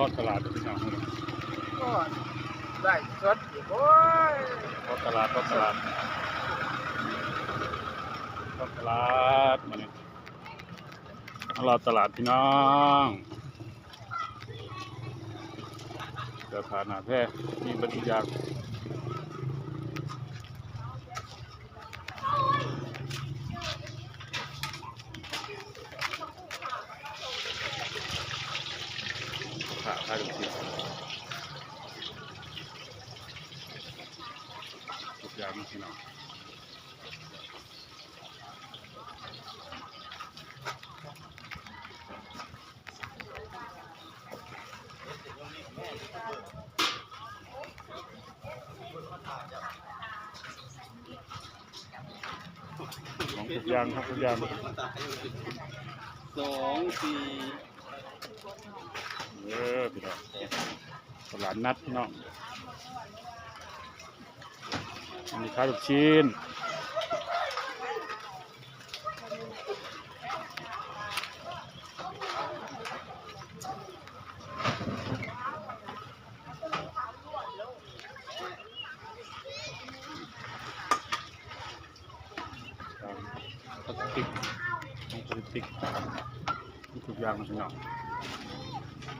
รอดตลาดพี่น้องก็ได้สดอีกโอ้ยรอดตลาดรอดตลาดรอดตลาดมาเนี่ยรอดตลาดพี่น้องเดี๋ยวผ่านหน้าแพร่มีบรรทุกอยางขาขาดูสิทุกอย่างพี่น้องของทุกอย่างครับทุกอย่างสองสี่ เออพี่น้องตลาดนัดพี่น้องอันนี้ขายลูกชิ้นพลาสติกของพลาสติกมีทุกอย่างพี่น้อง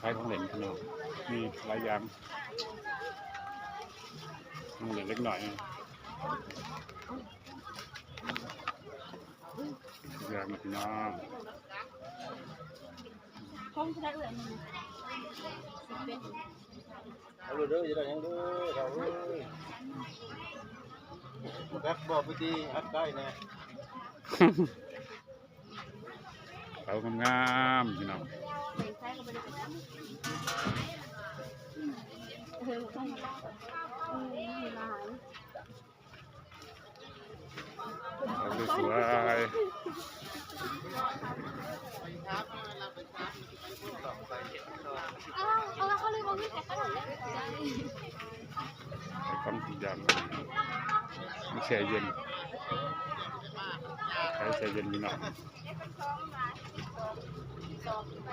ของเหลนหลานคล้ายของเหลนพี่น้องมีหลายอย่างของเหลนเล็กหน่อยทุกอย่างนะพี่น้องคงจะได้เอื่อยหนึ่งสิบเป็นเอาเลยเด้อจะได้ยังเด้อเราเอ้ยแป๊บบอกไปดีอัดได้แน่เขางามๆพี่น้อง เด็กใช้ก็ไม่ได้เป็นเออต้องอืมมีหลายเขาสวยอ้าเอาละเขาเลยมองที่แต่ขนาดนี้ๆของทุกอย่างมีแช่เย็น ขายแช่เย็นพี่น้อง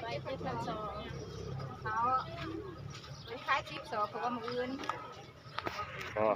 ไปเป็นพันสองเขาไปขายชิบสองเพราะว่ามืออื่น ก็